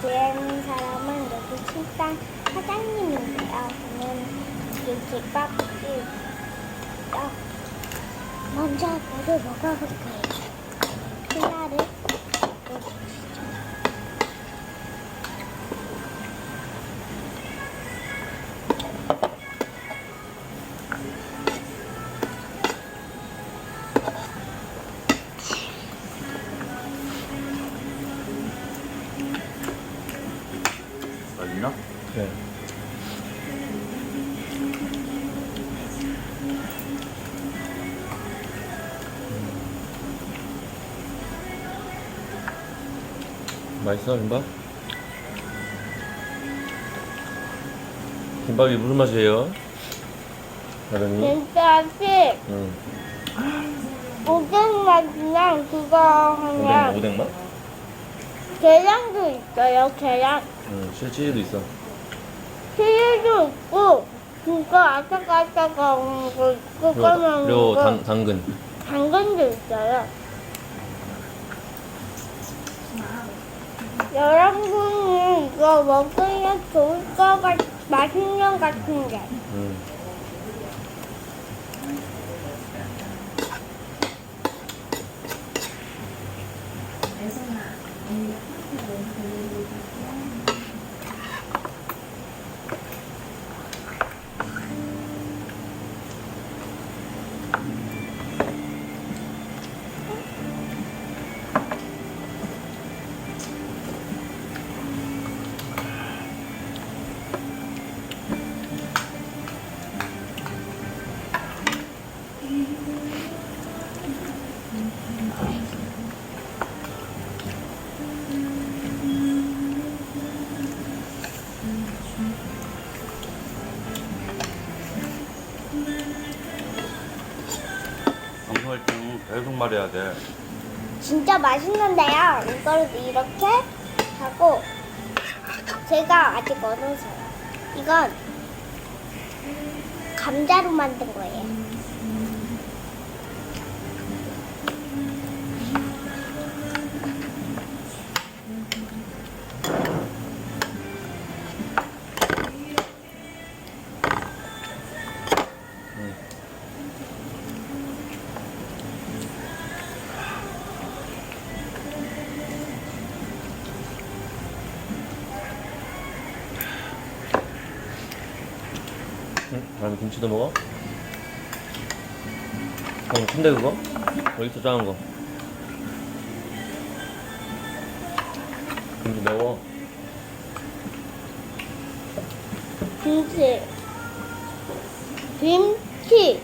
지은 사람은 여기 식당 사장님인데요. 저는 이 김밥집 어, 먼저 물을 먹어볼 거예요. 콜라를 맛있어 김밥? 김밥이 무슨 맛이에요? 사장님? 김밥이 응. 오뎅 맛이랑 그거 오뎅, 하면 오뎅 맛? 계란도 있어요. 계란. 응. 치즈도 있어. 치즈도 있고 그거 아삭아삭한 거 있고 그리고, 까만 그리고 거 당, 당근. 당근도 있어요. 여러분은 이거 먹으면 좋을 것 같, 맛있는 것 같은데. 응. 말해야 돼. 진짜 맛있는데요. 이걸 이렇게 하고 제가 아직 어려서요. 이건 감자로 만든 거예요. 응? 다음에 김치도 먹어? 어, 큰데 그거? 여기 있어 작은 거. 김치 매워. 김치, 김치,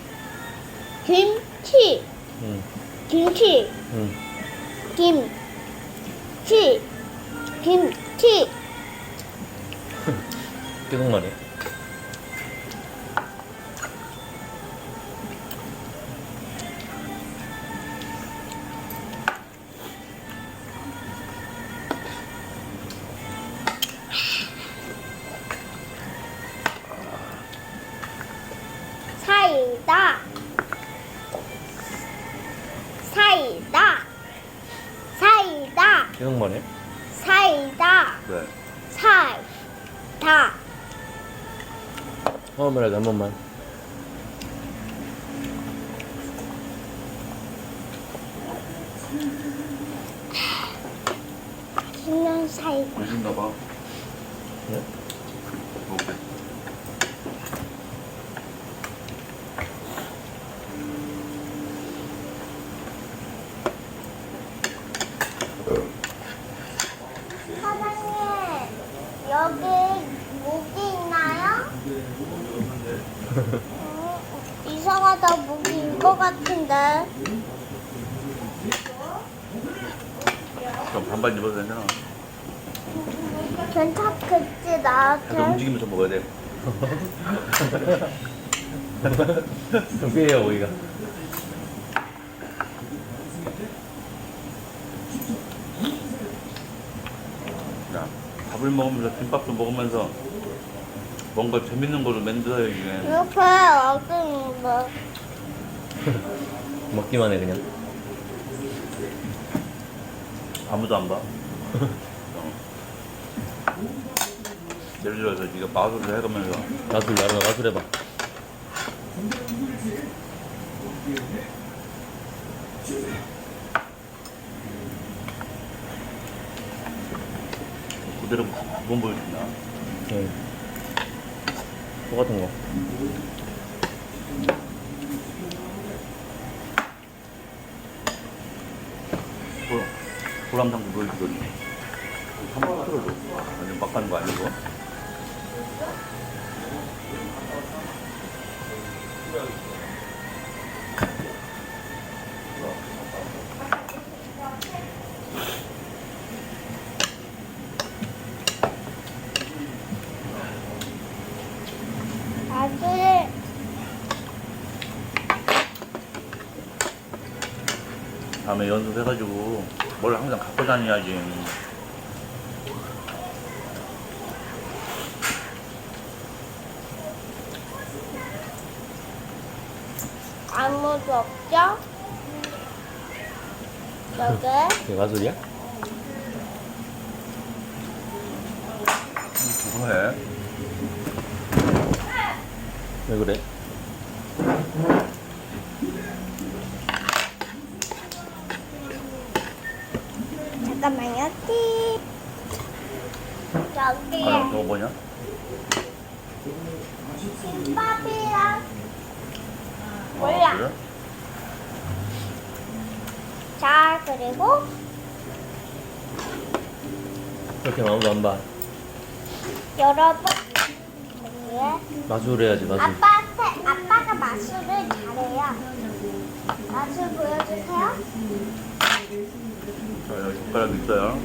김치, 응. 김치, 응. 김치, 김치. 계속 말해. 사이다, 왜? 사이다. 어, 말해 한 번만. 맛있는 사이다. 맛있나 봐. 네? 먹게. 사장님, 여기 모기 있나요? 음, 이상하다, 모기인 것 같은데. 그럼 반반 입어도 되잖아. 괜찮겠지, 계속 나한테? 움직이면서 먹어야 돼. 좀 삐해요, 우리가. 야, 밥을 먹으면서 김밥도 먹으면서 뭔가 재밌는 거를 만들어야지. 이렇게 어딘데? 먹기만 해, 그냥. 아무도 안 봐. 어. 예를 들어서 네가 마술을 해가면서 마술 나랑 마술 해봐. 그대로 못 보여준다. 응. 똑같은 거. 보람상도 보여주더니 한번 틀어줘. 완전 막 가는 거 아니고. 아들 다음에 연습해가지고 뭘 항상 갖고 다녀야지. 아무도 없죠? 여기 이게 마술이야? 그거 해. 왜 그래? 잠깐만요. 띠. 아, 여기에 뭐냐? 김밥이랑 아, 몰라. 그래? 자 그리고 그렇게 아무도 안 봐. 여러분 여기에 마술 해야지, 마술. 아빠한테 아빠가 마술을 잘해요. 마술 보여주세요. 자, 여기 젓가락 있어요.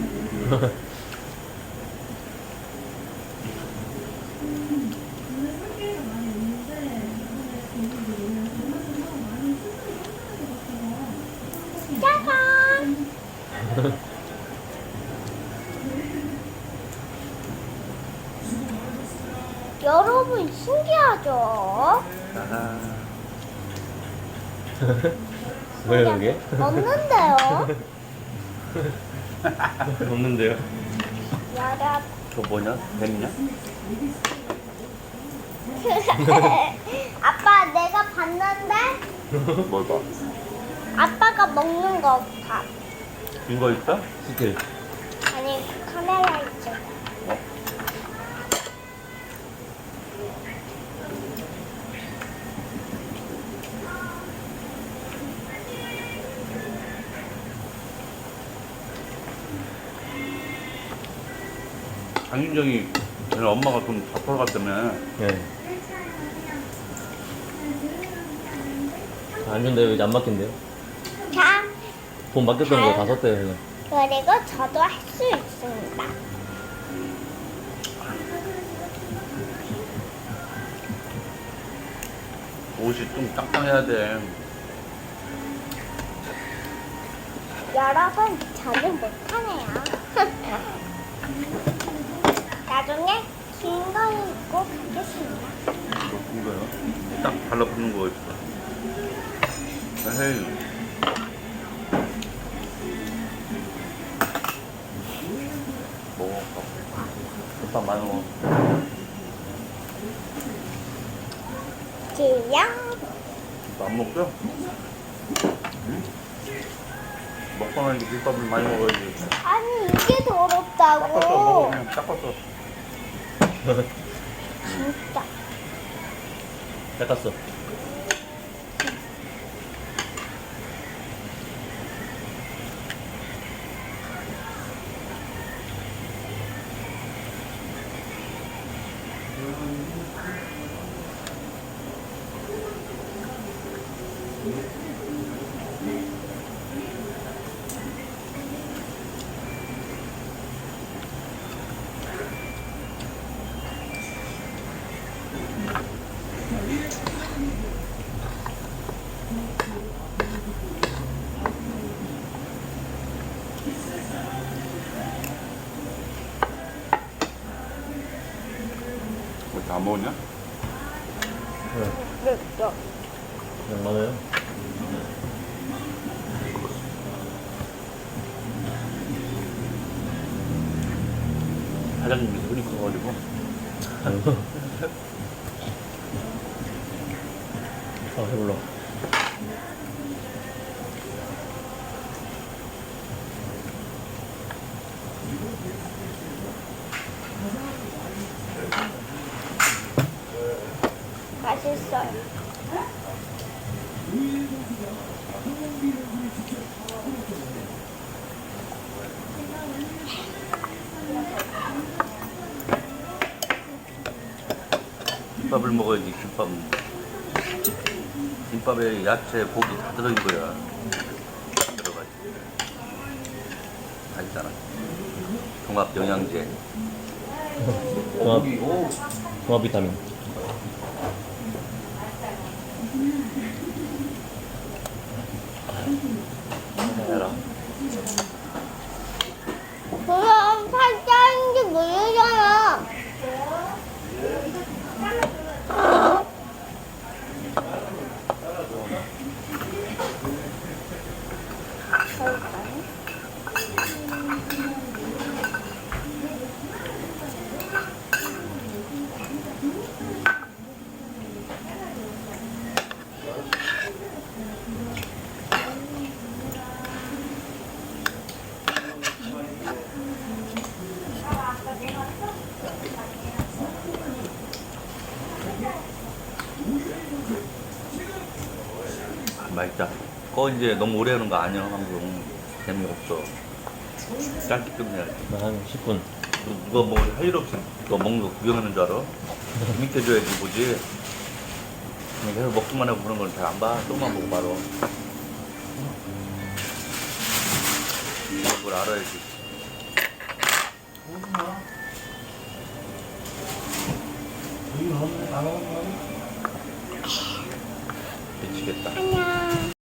짜잔. 여러분 신기하죠? 아, 왜 그게? 없는데요? 없는데요. 여러분 저거 뭐냐? 뱀이냐? 아빠 내가 봤는데 뭘 봐? 아빠가 먹는 거 봐. 이거 있어? 스틸. 아니 카메라 장윤정이 걔네 엄마가 돈다 털어갔다며 네. 안 준대요. 이제 안 맡긴대요. 자 돈 맡겼던 거다 썼대요, 그냥. 그리고 저도 할 수 있습니다. 옷이 좀 땅땅해야 돼 여러분 저는 못하네요. 나중에 긴거 입고 가겠습니다. 높은 거요? 딱 달라붙는 거 있어 에헤이 먹어 국밥 많이 먹어 주영 국밥 안 먹죠? 응? 먹고 나니까 국밥을 많이 먹어야지 아니 이게 닦았어 먹어 더럽다고. 그냥 닦았어 진짜. 닦았어. 뭐다 먹었냐? 네. 많아요. 할 사장님이 손이 커가지고 아, 해볼라. 맛있어요. 김밥을 먹어야지 김밥. 김밥에 야채 고기 다 들어있는 거야. 들어가지. 다 있잖아. 종합 영양제. 종합, 종합 비타민. 해라 그럼 살짝인지 모르잖아. 아, 맛있다 그거 이제 너무 오래 하는 거 아니야 방송 재미없어 짧게 끝내야지 한 10분. 누- 누가 뭐 할 일 없이 너 먹는 거 구경하는 줄 알아? 밑에 줘야지 뭐지 그냥 계속 먹기만 하고 그런 걸 잘 안 봐. 또만 보고 바로 그걸 알아야지 미치겠다 안녕.